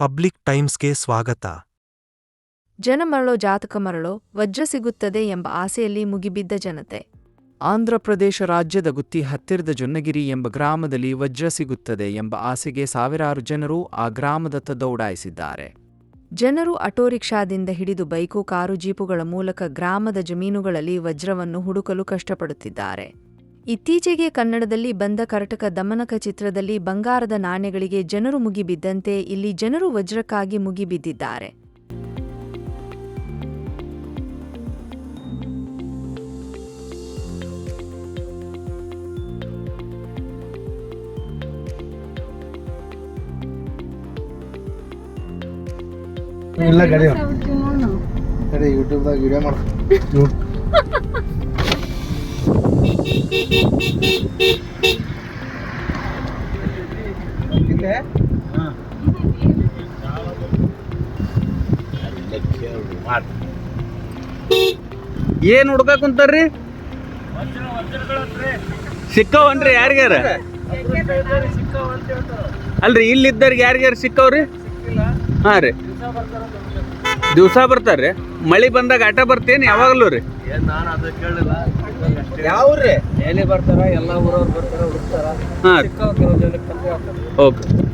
Public ಟೈಮ್ಸ್ಗೆ ಸ್ವಾಗತ. ಜನ ಮರಳೋ ಜಾತಕ ಮರಳೋ ವಜ್ರ ಸಿಗುತ್ತದೆ ಎಂಬ ಆಸೆಯಲ್ಲಿ ಮುಗಿಬಿದ್ದ ಜನತೆ. ಆಂಧ್ರಪ್ರದೇಶ ರಾಜ್ಯದ ಗುತ್ತಿ ಹತ್ತಿರದ ಜೊನ್ನಗಿರಿ ಎಂಬ ಗ್ರಾಮದಲ್ಲಿ ವಜ್ರ ಸಿಗುತ್ತದೆ ಎಂಬ ಆಸೆಗೆ ಸಾವಿರಾರು ಜನರು ಆ ಗ್ರಾಮದತ್ತ ದೌಡಾಯಿಸಿದ್ದಾರೆ ಜನರು ಆಟೋ ರಿಕ್ಷಾದಿಂದ ಹಿಡಿದು ಬೈಕು ಕಾರು ಜೀಪುಗಳ ಮೂಲಕ ಗ್ರಾಮದ ಜಮೀನುಗಳಲ್ಲಿ ವಜ್ರವನ್ನು ಹುಡುಕಲು ಕಷ್ಟಪಡುತ್ತಿದ್ದಾರೆ. ಇತ್ತೀಚೆಗೆ ಕನ್ನಡದಲ್ಲಿ ಬಂದ ಕರ್ಟಕ ದಮನಕ ಚಿತ್ರದಲ್ಲಿ ಬಂಗಾರದ ನಾಣ್ಯಗಳಿಗೆ ಜನರು ಮುಗಿಬಿದ್ದಂತೆ ಇಲ್ಲಿ ಜನರು ವಜ್ರಕ್ಕಾಗಿ ಮುಗಿಬಿದ್ದಿದ್ದಾರೆ. ಇಲ್ಲ ಯೂಟ್ಯೂಬ್ದಾಗ ವಿಡಿಯೋ ಏನ್ ಹುಡ್ಕ ಕುಂತಾರ್ರಿ? ಸಿಕ್ಕವನ್ರಿ ಯಾರ್ಗ್ಯಾರ? ಅಲ್ರಿ ಇಲ್ಲಿದ್ದಾರ್ಗ ಯಾರ್ಗ್ಯಾರ ಸಿಕ್ಕವ್ರಿ? ಹಾ ರೀ. ದಿವಸ ಬರ್ತಾರ್ರಿ ಮಳಿ ಬಂದಾಗ ಆಟ ಬರ್ತೇನೆ ಯಾವಾಗಲೂ ರೀ. ಯಾವ್ರಿ? ಎಲ್ಲಿ ಬರ್ತಾರ ಎಲ್ಲ ಊರವ್ರು ಬರ್ತಾರ ಹುಡುಕ್ತಾರ. ಹಾಂ. ಓಕೆ.